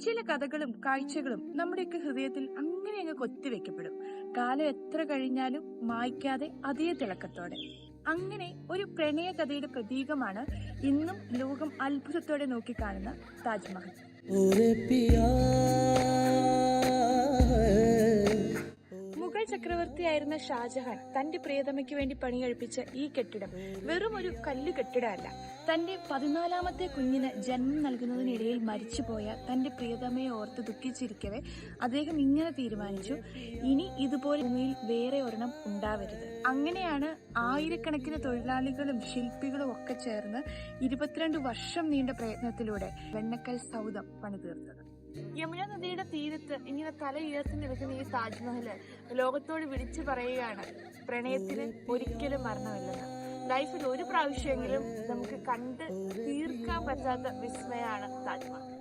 ചില കഥകളും കാഴ്ചകളും നമ്മുടെയൊക്കെ ഹൃദയത്തിൽ അങ്ങനെ അങ്ങ് കൊത്തിവെക്കപ്പെടും. കാലം എത്ര കഴിഞ്ഞാലും മായ്ക്കാതെ അതേ തിളക്കത്തോടെ. അങ്ങനെ ഒരു പ്രണയ കഥയുടെ പ്രതീകമാണ് ഇന്നും ലോകം അത്ഭുതത്തോടെ നോക്കിക്കാണുന്ന താജ്മഹൽ. മുഗൾ ചക്രവർത്തിയായിരുന്ന ഷാജഹാൻ തന്റെ പ്രിയതമയ്ക്ക് വേണ്ടി പണികഴിപ്പിച്ച ഈ കെട്ടിടം വെറും ഒരു കല്ല് കെട്ടിടമല്ല. തന്റെ പതിനാലാമത്തെ കുഞ്ഞിന് ജന്മം നൽകുന്നതിനിടയിൽ മരിച്ചുപോയ തന്റെ പ്രിയതമയെ ഓർത്ത് ദുഃഖിച്ചിരിക്കവേ അദ്ദേഹം ഇങ്ങനെ തീരുമാനിച്ചു ഇനി ഇതുപോലെ ഭൂമിയിൽ വേറെ ഒരെണ്ണം ഉണ്ടാവരുത്. അങ്ങനെയാണ് ആയിരക്കണക്കിന് തൊഴിലാളികളും ശില്പികളും ഒക്കെ ചേർന്ന് ഇരുപത്തിരണ്ട് വർഷം നീണ്ട പ്രയത്നത്തിലൂടെ വെണ്ണക്കൽ സൗധം പണിതീർത്തത്. യമുന നദിയുടെ തീരത്ത് ഇങ്ങനെ തല ഉയർത്തി നിൽക്കുന്ന ഈ താജ്മഹൽ ലോകത്തോട് വിളിച്ചു പറയുകയാണ്. പ്രണയത്തിന് ഒരിക്കലും മരണമില്ലെന്ന് ലൈഫിൽ ഒരു പ്രാവശ്യമെങ്കിലും നമുക്ക് കണ്ട് തീർക്കാൻ പറ്റാത്ത വിസ്മയാണ് താജ്മഹൽ.